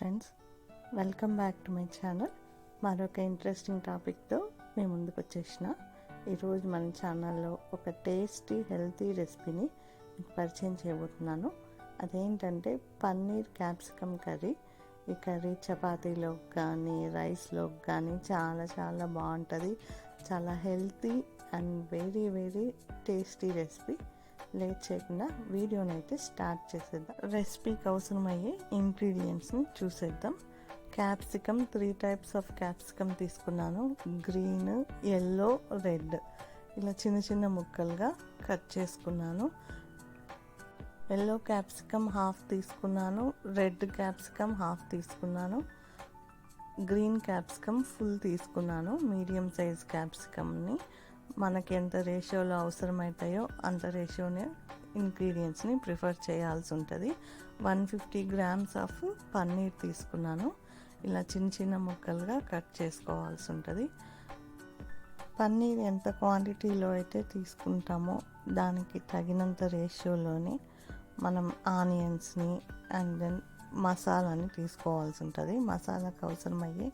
Friends welcome back to my channel మరొక interesting టాపిక్తో మీ ముందుకు వచ్చేసిన. ఈరోజు మన ఛానల్లో ఒక టేస్టీ హెల్తీ రెసిపీని మీకు పరిచయం చేయబోతున్నాను. అదేంటంటే పన్నీర్ క్యాప్సికమ్ కర్రీ ఈ కర్రీ చపాతీలో కానీ రైస్లో కానీ చాలా చాలా బాగుంటుంది. చాలా healthy and very very tasty recipe late చేయకుండా వీడియోని అయితే స్టార్ట్ చేసేద్దాం. రెసిపీకి అవసరమయ్యే ఇంగ్రీడియంట్స్ని చూసేద్దాం. Capsicum three types of capsicum తీసుకున్నాను. Green yellow red. ఇలా చిన్న చిన్న ముక్కలుగా కట్ చేసుకున్నాను. ఎల్లో క్యాప్సికమ్ హాఫ్ తీసుకున్నాను. రెడ్ క్యాప్సికమ్ హాఫ్ తీసుకున్నాను. గ్రీన్ క్యాప్సికమ్ ఫుల్ తీసుకున్నాను. మీడియం సైజ్ క్యాప్సికమ్ని. మనకి ఎంత రేషియోలో అవసరమవుతాయో అంత రేషియోనే ఇంగ్రీడియంట్స్ని ప్రిఫర్ చేయాల్సి ఉంటుంది one fifty grams of paneer తీసుకున్నాను. ఇలా చిన్న చిన్న ముక్కలుగా కట్ చేసుకోవాల్సి ఉంటుంది పన్నీర్ ఎంత క్వాంటిటీలో అయితే తీసుకుంటామో దానికి తగినంత రేషియోలోనే మనం ఆనియన్స్ని అండ్ దెన్ మసాలాని తీసుకోవాల్సి ఉంటుంది మసాలాకు అవసరమయ్యే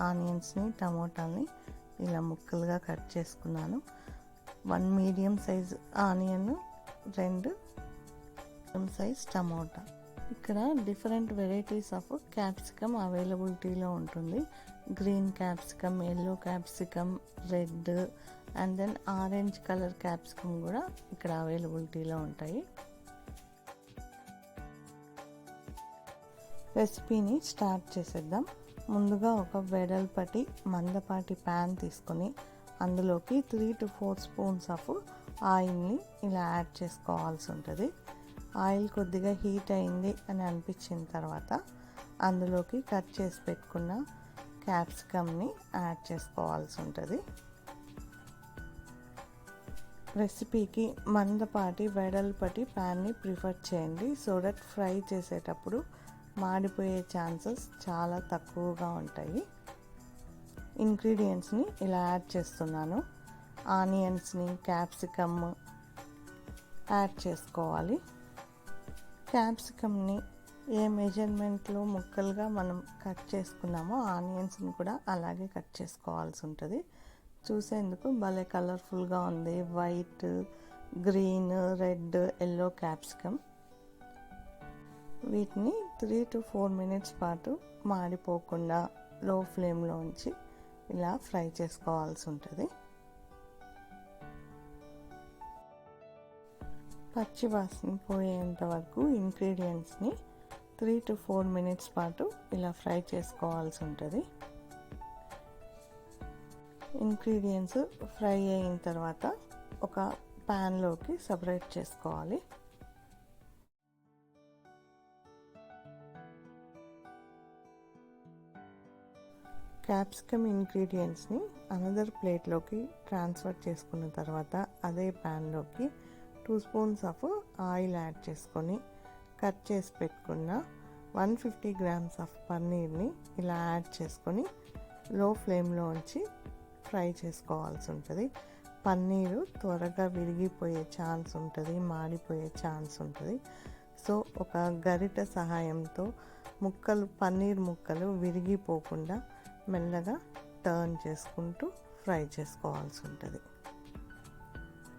ఆనియన్స్ని టమోటాని ఇలా ముక్కలుగా కట్ చేసుకున్నాను. వన్ మీడియం సైజ్ ఆనియన్ రెండు మీడియం సైజ్ టమోటా. ఇక్కడ డిఫరెంట్ వెరైటీస్ ఆఫ్ క్యాప్సికమ్ అవైలబిలిటీలో ఉంటుంది. Green capsicum yellow capsicum red and then orange colour capsicum కూడా ఇక్కడ అవైలబిలిటీలో ఉంటాయి. రెసిపీని స్టార్ట్ చేసేద్దాం. ముందుగా ఒక వెడల్పటి మందపాటి ప్యాన్ తీసుకొని అందులోకి three to four spoons of ఆయిల్ని ఇలా యాడ్ చేసుకోవాల్సి ఉంటుంది. ఆయిల్ కొద్దిగా హీట్ అయింది అని అనిపించిన తర్వాత అందులోకి కట్ చేసి పెట్టుకున్న క్యాప్సికమ్ని యాడ్ చేసుకోవాల్సి ఉంటుంది. రెసిపీకి మందపాటి వెడల్పటి ప్యాన్ని ప్రిఫర్ చేయండి. సో దట్ ఫ్రై చేసేటప్పుడు మాడిపోయే ఛాన్సెస్ చాలా తక్కువగా ఉంటాయి. ఇంగ్రీడియంట్స్ని ఇలా యాడ్ చేస్తున్నాను. ఆనియన్స్ని క్యాప్సికమ్ యాడ్ చేసుకోవాలి. క్యాప్సికమ్ని ఏ మెజర్మెంట్లో ముక్కలుగా మనం కట్ చేసుకున్నామో ఆనియన్స్ని కూడా అలాగే కట్ చేసుకోవాల్సి ఉంటుంది. చూసేందుకు భలే కలర్ఫుల్గా ఉంది. White green red yellow capsicum. వీటిని త్రీ టు ఫోర్ మినిట్స్ పాటు మాడిపోకుండా లో ఫ్లేమ్లో ఉంచి ఇలా ఫ్రై చేసుకోవాల్సి ఉంటుంది. పచ్చి వాసన పోయేంత వరకు ఇంగ్రీడియంట్స్ని త్రీ టు ఫోర్ మినిట్స్ పాటు ఇలా ఫ్రై చేసుకోవాల్సి ఉంటుంది. ఇంగ్రీడియంట్స్ ఫ్రై అయిన తర్వాత ఒక ప్యాన్లోకి సపరేట్ చేసుకోవాలి. క్యాప్సికమ్ ఇంగ్రీడియంట్స్ని అనదర్ ప్లేట్లోకి ట్రాన్స్ఫర్ చేసుకున్న తర్వాత అదే ప్యాన్లోకి two spoons of oil add చేసుకొని కట్ చేసి పెట్టుకున్న వన్ ఫిఫ్టీ గ్రామ్స్ ఆఫ్ పన్నీర్ని ఇలా యాడ్ చేసుకొని లో ఫ్లేమ్లో ఉంచి ఫ్రై చేసుకోవాల్సి ఉంటుంది. పన్నీరు త్వరగా విరిగిపోయే ఛాన్స్ ఉంటుంది మాడిపోయే ఛాన్స్ ఉంటుంది. సో ఒక గరిట సహాయంతో ముక్కలు పన్నీర్ ముక్కలు విరిగిపోకుండా మెల్లగా టర్న్ చేసుకుంటూ ఫ్రై చేసుకోవాల్సి ఉంటుంది.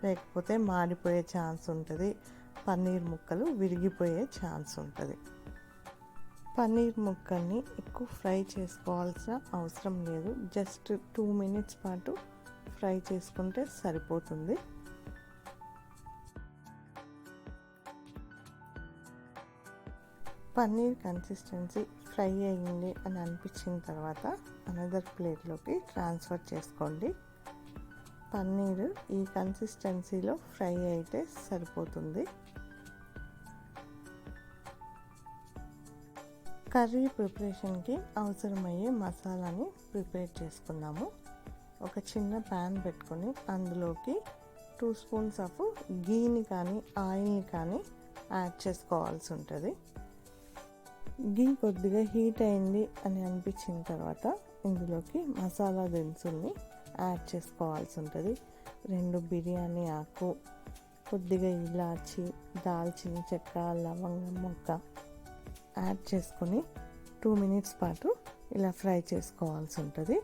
లేకపోతే మాడిపోయే ఛాన్స్ ఉంటుంది. పన్నీర్ ముక్కలు విరిగిపోయే ఛాన్స్ ఉంటుంది. పన్నీర్ ముక్కల్ని ఎక్కువ ఫ్రై చేసుకోవాల్సిన అవసరం లేదు. జస్ట్ టూ మినిట్స్ పాటు ఫ్రై చేసుకుంటే సరిపోతుంది. పన్నీర్ కన్సిస్టెన్సీ ఫ్రై అయ్యింది అని అనిపించిన తర్వాత అనదర్ ప్లేట్లోకి ట్రాన్స్ఫర్ చేసుకోండి. పన్నీరు ఈ కన్సిస్టెన్సీలో ఫ్రై అయితే సరిపోతుంది. కర్రీ ప్రిపరేషన్కి అవసరమయ్యే మసాలాని ప్రిపేర్ చేసుకున్నాము ఒక చిన్న ప్యాన్ పెట్టుకొని అందులోకి టూ స్పూన్స్ ఆఫ్ గీని కానీ ఆయిల్ని కానీ యాడ్ చేసుకోవాల్సి ఉంటుంది. గీ కొద్దిగా హీట్ అయింది అని అనిపించిన తర్వాత ఇందులోకి మసాలా దినుసుల్ని యాడ్ చేసుకోవాల్సి ఉంటుంది. రెండు బిర్యానీ ఆకు కొద్దిగా ఇలాచి దాల్చిన చెక్క లవంగం మొక్క యాడ్ చేసుకొని టూ మినిట్స్ పాటు ఇలా ఫ్రై చేసుకోవాల్సి ఉంటుంది.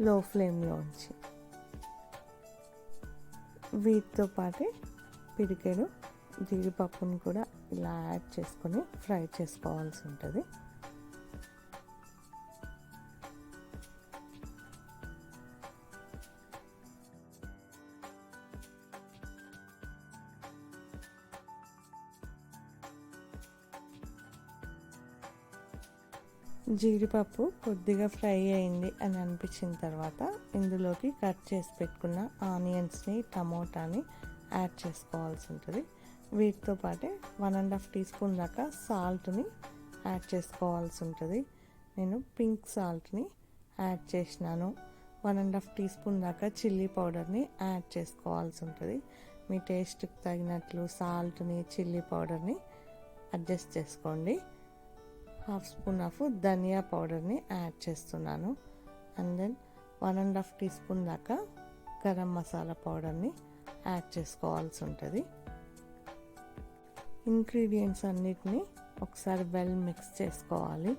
లో ఫ్లేమ్లో ఉంచి. వీటితో పాటే పిడికెడు జీడిపప్పును కూడా ఇలా యాడ్ చేసుకొని ఫ్రై చేసుకోవాల్సి ఉంటుంది. జీడిపప్పు కొద్దిగా ఫ్రై అయింది అని అనిపించిన తర్వాత ఇందులోకి కట్ చేసి పెట్టుకున్న ఆనియన్స్ని టమోటాని యాడ్ చేసుకోవాల్సి ఉంటుంది. వీటితో పాటే one and half teaspoon దాకా సాల్ట్ని యాడ్ చేసుకోవాల్సి ఉంటుంది. నేను పింక్ సాల్ట్ని యాడ్ చేసినాను. One and half teaspoon దాకా చిల్లీ పౌడర్ని యాడ్ చేసుకోవాల్సి ఉంటుంది. మీ టేస్ట్కి తగినట్లు సాల్ట్ని చిల్లీ పౌడర్ని అడ్జస్ట్ చేసుకోండి. హాఫ్ స్పూన్ ఆఫ్ ధనియా పౌడర్ని యాడ్ చేస్తున్నాను. And then one and half teaspoon దాకా గరం మసాలా పౌడర్ని యాడ్ చేసుకోవాల్సి ఉంటుంది. ఇంగ్రీడియంట్స్ అన్నిటిని ఒకసారి వెల్ మిక్స్ చేసుకోవాలి.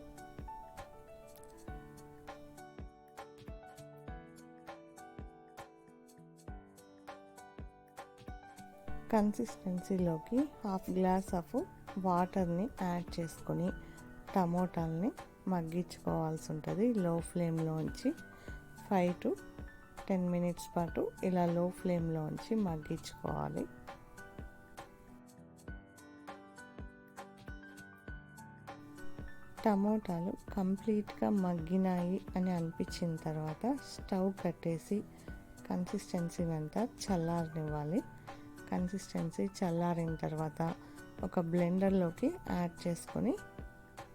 కన్సిస్టెన్సీలోకి హాఫ్ గ్లాస్ ఆఫ్ వాటర్ని యాడ్ చేసుకొని టమోటాలని మగ్గించుకోవాల్సి ఉంటుంది. లో ఫ్లేమ్లో ఉంచి ఫైవ్ టు టెన్ మినిట్స్ పాటు ఇలా లో ఫ్లేమ్లో ఉంచి మగ్గించుకోవాలి. టమోటాలు కంప్లీట్గా మగ్గినాయి అని అనిపించిన తర్వాత స్టవ్ కట్టేసి కన్సిస్టెన్సీని అంతా చల్లారనివ్వాలి. కన్సిస్టెన్సీ చల్లారిన తర్వాత ఒక బ్లెండర్లోకి యాడ్ చేసుకొని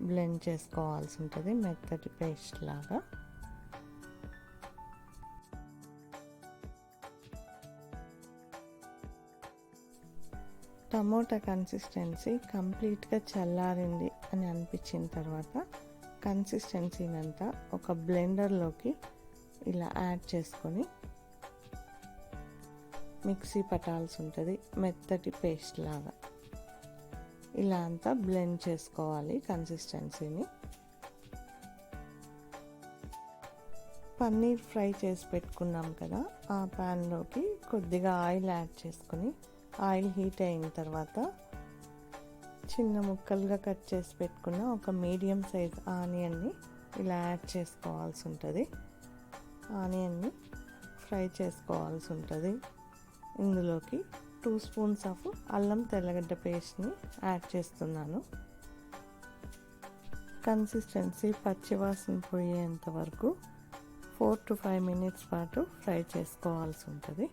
బ్లెండ్ చేసుకోవాల్సి ఉంటుంది మెత్తటి పేస్ట్ లాగా. టమోటా కన్సిస్టెన్సీ కంప్లీట్గా చల్లారింది అని అనిపించిన తర్వాత కన్సిస్టెన్సీని అంతా ఒక బ్లెండర్లోకి ఇలా యాడ్ చేసుకొని మిక్సీ పట్టాల్సి ఉంటుంది మెత్తటి పేస్ట్ లాగా. ఇలా అంతా బ్లెండ్ చేసుకోవాలి కన్సిస్టెన్సీని పన్నీర్ ఫ్రై చేసి పెట్టుకున్నాం కదా ఆ ప్యాన్లోకి కొద్దిగా ఆయిల్ యాడ్ చేసుకుని ఆయిల్ హీట్ అయిన తర్వాత చిన్న ముక్కలుగా కట్ చేసి పెట్టుకున్న ఒక మీడియం సైజ్ ఆనియన్ని ఇలా యాడ్ చేసుకోవాల్సి ఉంటుంది. ఆనియన్ని ఫ్రై చేసుకోవాల్సి ఉంటుంది. ఇందులోకి టూ స్పూన్స్ ఆఫ్ అల్లం తెల్లగడ్డ పేస్ట్ని యాడ్ చేస్తున్నాను. కన్సిస్టెన్సీ పచ్చివాసన పోయేంత వరకు ఫోర్ టు ఫైవ్ మినిట్స్ పాటు ఫ్రై చేసుకోవాల్సి ఉంటుంది.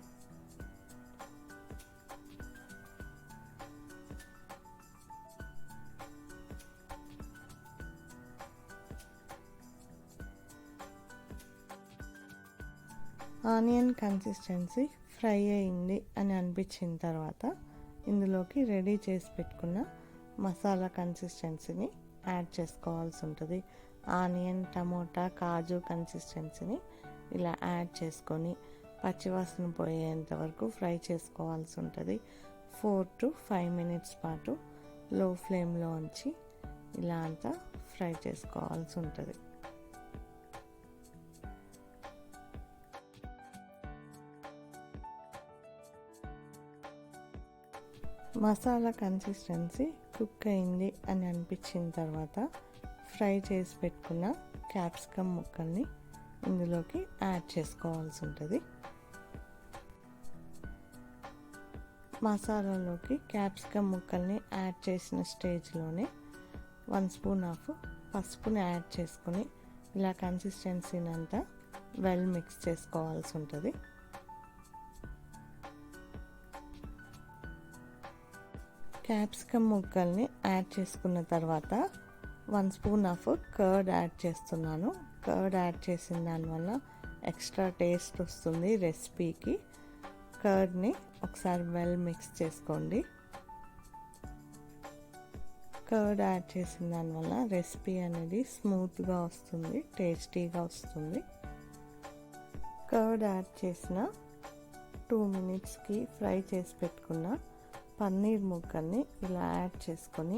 ఆనియన్ కన్సిస్టెన్సీ ఫ్రై అయింది అని అనిపించిన తర్వాత ఇందులోకి రెడీ చేసి పెట్టుకున్న మసాలా కన్సిస్టెన్సీని యాడ్ చేసుకోవాల్సి ఉంటుంది. ఆనియన్ టమోటా కాజు కన్సిస్టెన్సీని ఇలా యాడ్ చేసుకొని పచ్చివాసన పోయేంత వరకు ఫ్రై చేసుకోవాల్సి ఉంటుంది. ఫోర్ టు ఫైవ్ మినిట్స్ పాటు లో ఫ్లేమ్లో ఉంచి ఇలా అంతా ఫ్రై చేసుకోవాల్సి ఉంటుంది. మసాలా కన్సిస్టెన్సీ కుక్ అయింది అని అనిపించిన తర్వాత ఫ్రై చేసి పెట్టుకున్న క్యాప్సికమ్ ముక్కల్ని ఇందులోకి యాడ్ చేసుకోవాల్సి ఉంటుంది. మసాలాలోకి క్యాప్సికమ్ ముక్కల్ని యాడ్ చేసిన స్టేజ్లోనే వన్ స్పూన్ ఆఫ్ పసుపుని యాడ్ చేసుకొని ఇలా కన్సిస్టెన్సీని అంతా వెల్ మిక్స్ చేసుకోవాల్సి ఉంటుంది. క్యాప్సికమ్ ముక్కల్ని యాడ్ చేసుకున్న తర్వాత one spoon of curd add చేస్తున్నాను. కర్డ్ యాడ్ చేసిన దానివల్ల ఎక్స్ట్రా టేస్ట్ వస్తుంది రెసిపీకి. కర్డ్ని ఒకసారి వెల్ మిక్స్ చేసుకోండి. కర్డ్ యాడ్ చేసిన దానివల్ల రెసిపీ అనేది స్మూత్గా వస్తుంది టేస్టీగా వస్తుంది. కర్డ్ యాడ్ చేసిన టూ మినిట్స్కి ఫ్రై చేసి పెట్టుకున్న పన్నీర్ ముక్కల్ని ఇలా యాడ్ చేసుకొని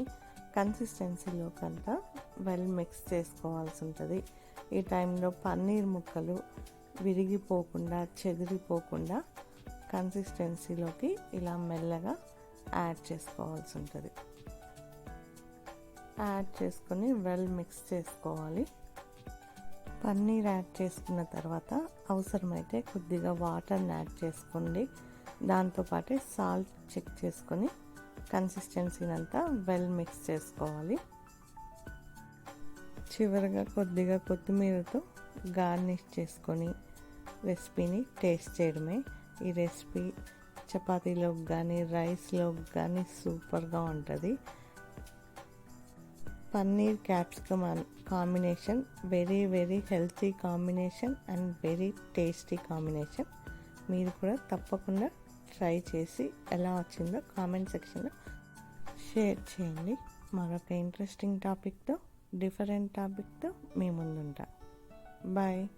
కన్సిస్టెన్సీలోకంతా వెల్ మిక్స్ చేసుకోవాల్సి ఉంటుంది ఈ టైంలో పన్నీర్ ముక్కలు విరిగిపోకుండా చెదిరిపోకుండా కన్సిస్టెన్సీలోకి ఇలా మెల్లగా యాడ్ చేసుకోవాల్సి ఉంటుంది యాడ్ చేసుకొని వెల్ మిక్స్ చేసుకోవాలి. పన్నీర్ యాడ్ చేసుకున్న తర్వాత అవసరమైతే కొద్దిగా వాటర్ని యాడ్ చేసుకోండి. దాంతోపాటే సాల్ట్ చెక్ చేసుకొని కన్సిస్టెన్సీని అంతా వెల్ మిక్స్ చేసుకోవాలి. చివరిగా కొద్దిగా కొత్తిమీరతో గార్నిష్ చేసుకొని రెసిపీని టేస్ట్ చేయడమే. ఈ రెసిపీ చపాతీలోకి కానీ రైస్లోకి కానీ సూపర్గా ఉంటుంది. Paneer capsicum combination very very healthy combination and very tasty combination. మీరు కూడా తప్పకుండా ట్రై చేసి ఎలా వచ్చిందో కామెంట్ సెక్షన్లో షేర్ చేయండి. మరొక ఇంట్రెస్టింగ్ టాపిక్తో డిఫరెంట్ టాపిక్తో మీ ముందుంటా. బాయ్.